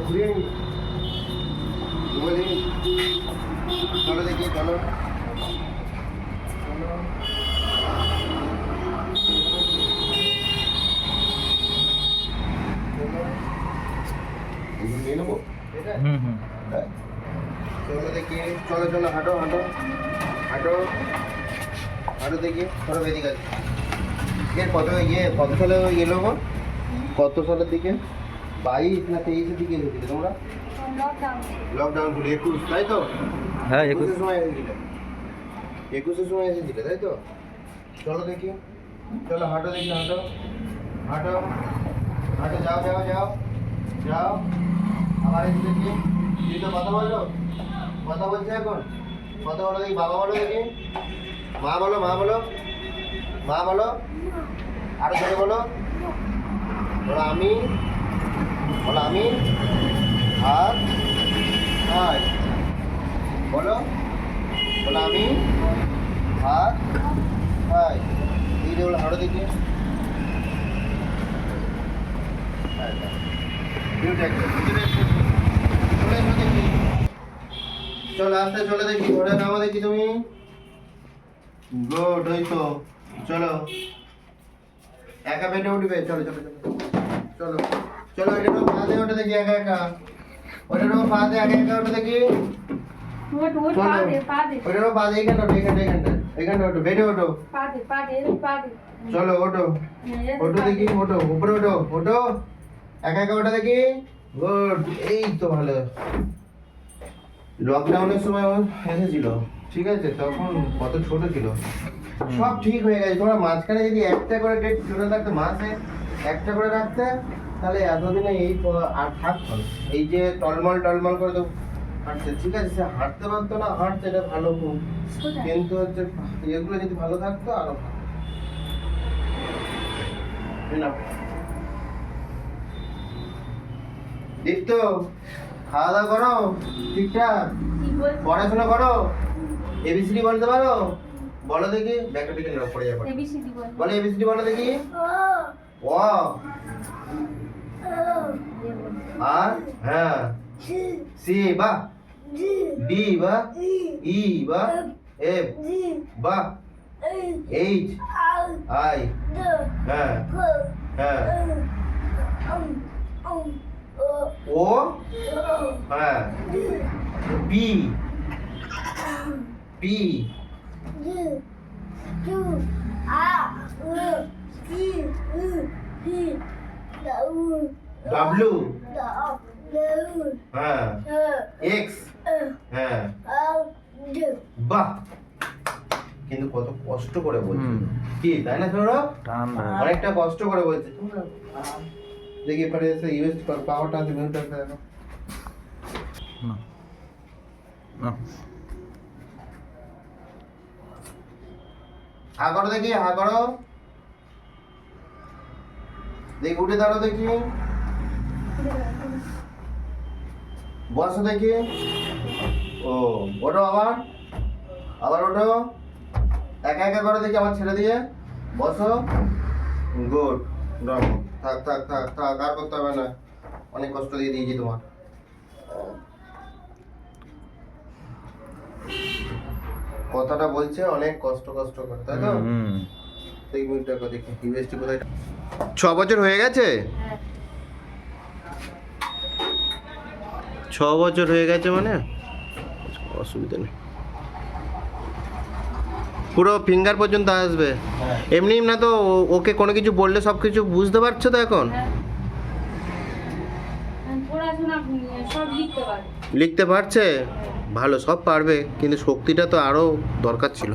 ঘুরিয়ে নি ঘুরে দিন চলো দেখি চলো চলো নিয়ে নেব এটা হুম হুম হ্যাঁ। চলো দেখি চলো চলো হাঁটো হাঁটো। হাঁটো। হাঁটো দেখি ধরো বেদিক আছে এর কত ইয়ে কত সালে এলো গো? কত সালের দিকে? বাইশ না তেইশের দিকে এসেছিলে তোমরা? লকডাউন খুলে একুশ তাই তো? হ্যাঁ একুশ। একুশের সময় এসেছিলে। একুশের সময় এসেছিলে তাই তো? চলো দেখি। চলো হাঁটো দেখি হাঁটো। হাঁটো। হাঁটো যাও যাও যাও। যাও। আবার এসে দেখি। তুই তো কথা বলো। কথা বলছে এখন? কথা বলো দেখি বাবা বলো দেখি। মা বলো মা বলো। মা বলো। আরও জোরে বলো। বলো আমি। বলো আমি। আর হাই বলো। বলো আমি। আর হাই এই বলো হাঁটো দেখি। একটু, ভিতরে একটু। চলে আস্তে চলে দেখি ঘরে নামো দেখি তুমি। গুড ওই তো। চলো। একা বেটে উঠবে? চলো চলো চলো। চলো। চলো এটা তো পা দিয়ে ওঠে দেখি একা একা। ওটা তো পা একা একা ওঠে দেখি। ওট ওট পা দে ওটা তো পা দিয়ে এখানে ওঠো এখানে এখানে এখানে ওঠো বেটে ওঠো। পা দে পা দে পা দে চলো ওঠো হ্যাঁ, দেখি ওঠো। উপরে ওঠো ওঠো। একা একা ওঠা দেখি। গুড এই তো ভালো। লকডাউনের সময় ও এসেছিল ঠিক আছে? তখন কত ছোট ছিল। সব ঠিক হয়ে গেছে। তোমরা মাঝখানে যদি একটা করে ডেট জুড়ে রাখতে মাসে একটা করে রাখতে তাহলে এতদিনে এই আর থাকতো এই যে টলমল টলমল করে তো হাঁটছে ঠিক আছে? সে হাঁটতে পারতো না হাঁটছে এটা ভালো। কোথায়? কিন্তু হচ্ছে এগুলো যদি ভালো থাকতো আরও ভালো। দীপ্ত! খাওয়া দাওয়া করো ঠিকঠাক? পড়াশোনা করো? এবিসিডি বলতে পারো? বলো দেখি ব্যাকটা টিকে নাও পড়ে যাবে। বলো। এবিসিডি বলো দেখি। ও। আর হ্যাঁ। সি বা। ডি বা। ই। বা। এফ। বা। এইচ। আই। হ্যাঁ। হ্যাঁ। ও হ্যাঁ পি পি ডাব্লিউ হ্যাঁ এক্স হ্যাঁ বাহ কিন্তু কত কষ্ট করে বলছে। কি তাই না সৌরভ? অনেকটা কষ্ট করে বলছে। দেখি এবারে এসে ইউএস পাওয়ারটা আছে মিউটটা দেখো না না হা করো দেখি হা করো দেখি উঠে দাঁড়ো দেখি বসো দেখি ও ওঠো আবার আবার ওঠো একা একা করে দেখি আমার ছেড়ে দিয়ে বসো গুড থাক থাক থাক থাক আর করতে হবে না। অনেক কষ্ট দিয়ে দিয়েছি তোমার। কথাটা বলছে অনেক কষ্ট কষ্ট করে তাই তো? এই মিনিটটা দেখি ইউএসটি কোথায়? ছ বছর হয়ে গেছে? হ্যাঁ। ছ বছর হয়ে গেছে মানে? অসুবিধা নেই। পুরো ফিঙ্গার পর্যন্ত আসবে। এমনি না তো ও- ওকে কোনো কিছু বললে সব কিছু বুঝতে পারছ তো এখন? হ্যাঁ। লিখতে লিখতে পারছে? ভালো সব পারবে কিন্তু শক্তিটা তো আরও দরকার ছিল।